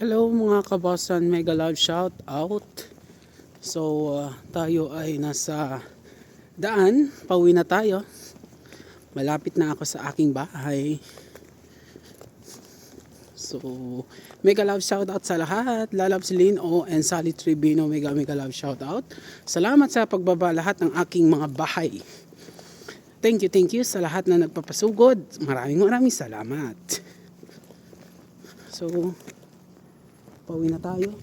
Hello mga kabasan, mega love shout out. So uh, tayo ay nasa daan, pauwi na tayo. Malapit na ako sa aking bahay. So, mega love shout out sa lahat. Lalabs Lin O and Sally Tribino, mega mega love shout out. Salamat sa pagbaba lahat ng aking mga bahay. Thank you, thank you sa lahat na nagpapasugod. Maraming maraming salamat. So, pauwi na tayo.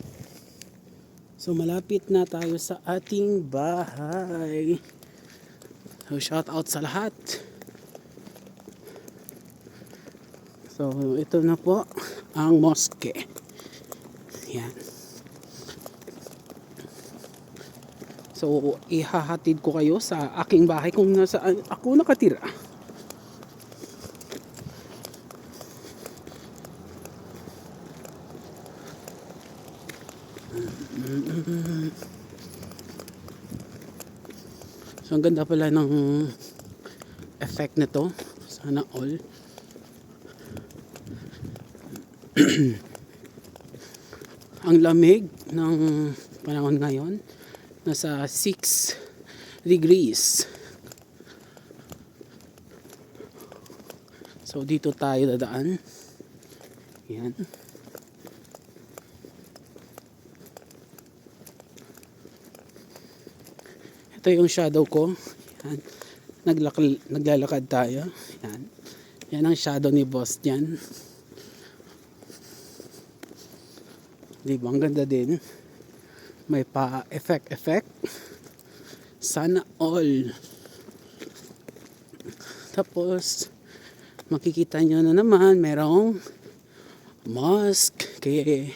So malapit na tayo sa ating bahay. So shout out sa lahat. So ito na po ang mosque. Yan. So ihahatid ko kayo sa aking bahay kung nasaan ako nakatira. So ang ganda pala ng effect nito. Sana all. ang lamig ng panahon ngayon nasa 6 degrees. So dito tayo dadaan. Yan. Ito yung shadow ko. Yan. Naglakal, naglalakad tayo. Yan. Yan ang shadow ni boss dyan. Di ba? Ang ganda din. May pa effect effect. Sana all. Tapos, makikita nyo na naman, merong mosque. Kaya,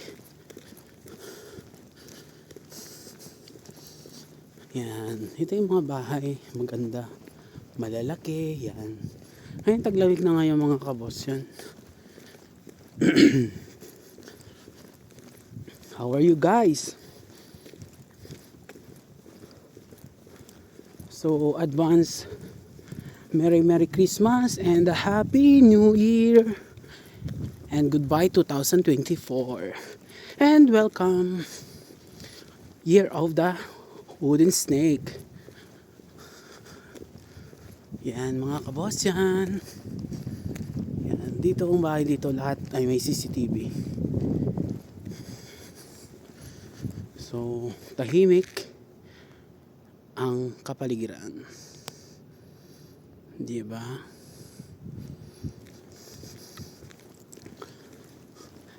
Yan. Ito yung mga bahay. Maganda. Malalaki. Yan. Ayun, taglamig na ngayon mga kabos yan. How are you guys? So, advance Merry Merry Christmas and a Happy New Year. And goodbye 2024. And welcome Year of the wooden snake. Yan mga kabos yan. Yan. Dito kung bahay dito lahat ay may CCTV. So, tahimik ang kapaligiran. Di ba?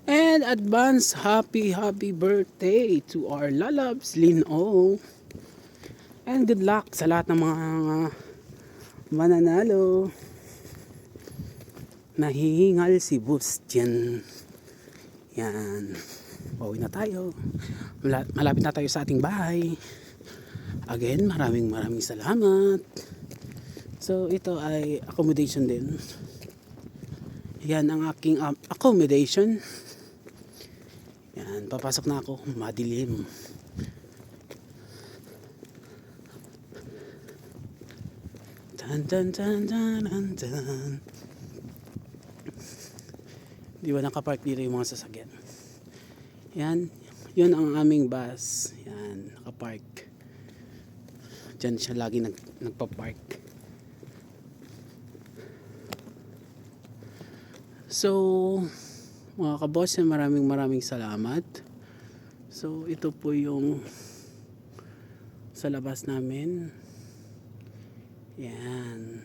And advance happy happy birthday to our lalabs Lin O. And good luck sa lahat ng mga mananalo. Nahihingal si Bustian. Yan. Pauwi na tayo. Mala- Malapit na tayo sa ating bahay. Again, maraming maraming salamat. So, ito ay accommodation din. Yan ang aking um, accommodation. Yan, papasok na ako. Madilim. Tan tan tan tan tan tan. Di ba nakapark dito yung mga sasakyan? Yan. Yun ang aming bus. Yan. Nakapark. Diyan siya lagi nag, nagpa-park. So, mga kabos, maraming maraming salamat. So, ito po yung sa labas namin. Yan.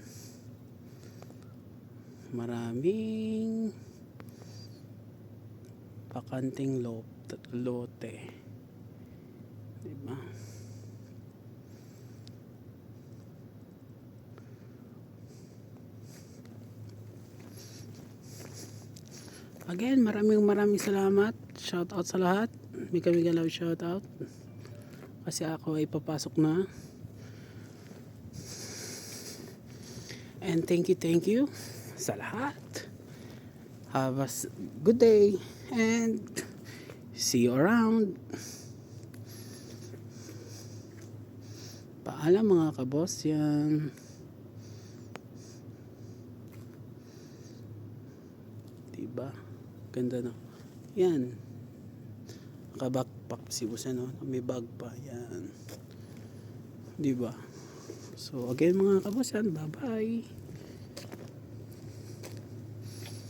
Maraming pakanting lo- lote. Diba? Again, maraming maraming salamat. Shout out sa lahat. Mika Mika Love shout out. Kasi ako ay papasok na. And thank you, thank you sa lahat. Have a good day and see you around. Paalam mga kabos yan. Diba? Ganda na. Yan. Naka-backpack si boss ano. May bag pa. Yan. Di ba? So again mga kaboss yan. Bye bye.